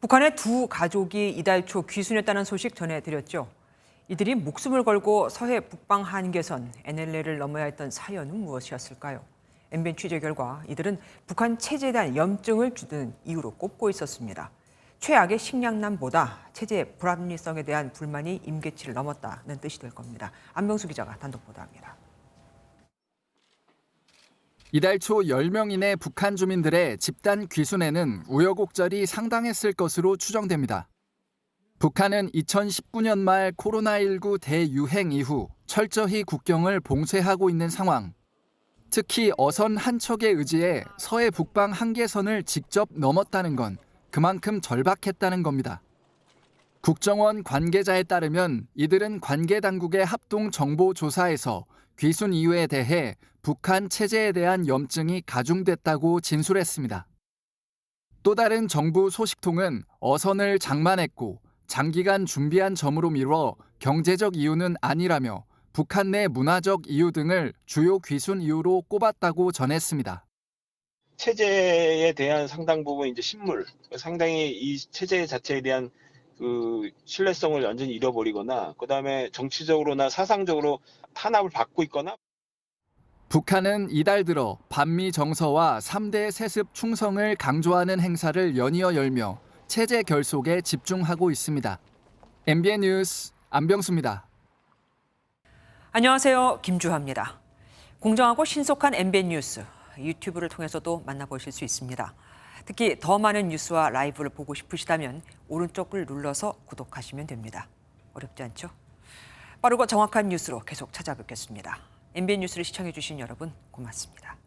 북한의 두 가족이 이달 초 귀순했다는 소식 전해드렸죠. 이들이 목숨을 걸고 서해 북방 한계선 NLL을 넘어야 했던 사연은 무엇이었을까요? MBN 취재 결과 이들은 북한 체제에 대한 염증을 주는 이유로 꼽고 있었습니다. 최악의 식량난보다 체제의 불합리성에 대한 불만이 임계치를 넘었다는 뜻이 될 겁니다. 안명수 기자가 단독 보도합니다. 이달 초 10명인의 북한 주민들의 집단 귀순에는 우여곡절이 상당했을 것으로 추정됩니다. 북한은 2019년 말 코로나19 대유행 이후 철저히 국경을 봉쇄하고 있는 상황. 특히 어선 한 척의 의지에 서해 북방 한계선을 직접 넘었다는 건 그만큼 절박했다는 겁니다. 국정원 관계자에 따르면 이들은 관계 당국의 합동 정보 조사에서 귀순 이유에 대해 북한 체제에 대한 염증이 가중됐다고 진술했습니다. 또 다른 정부 소식통은 어선을 장만했고 장기간 준비한 점으로 미뤄 경제적 이유는 아니라며 북한 내 문화적 이유 등을 주요 귀순 이유로 꼽았다고 전했습니다. 체제에 대한 상당 부분 이제 신물, 상당히 이 체제 자체에 대한 그 신뢰성을 완전히 잃어버리거나, 그 다음에 정치적으로나 사상적으로 탄압을 받고 있거나, 북한은 이달 들어 반미 정서와 3대 세습 충성을 강조하는 행사를 연이어 열며 체제 결속에 집중하고 있습니다. MBN 뉴스 안병수입니다. 안녕하세요. 김주하입니다. 공정하고 신속한 MBN 뉴스 유튜브를 통해서도 만나보실 수 있습니다. 특히 더 많은 뉴스와 라이브를 보고 싶으시다면 오른쪽을 눌러서 구독하시면 됩니다. 어렵지 않죠? 빠르고 정확한 뉴스로 계속 찾아뵙겠습니다. MBN 뉴스를 시청해 주신 여러분 고맙습니다.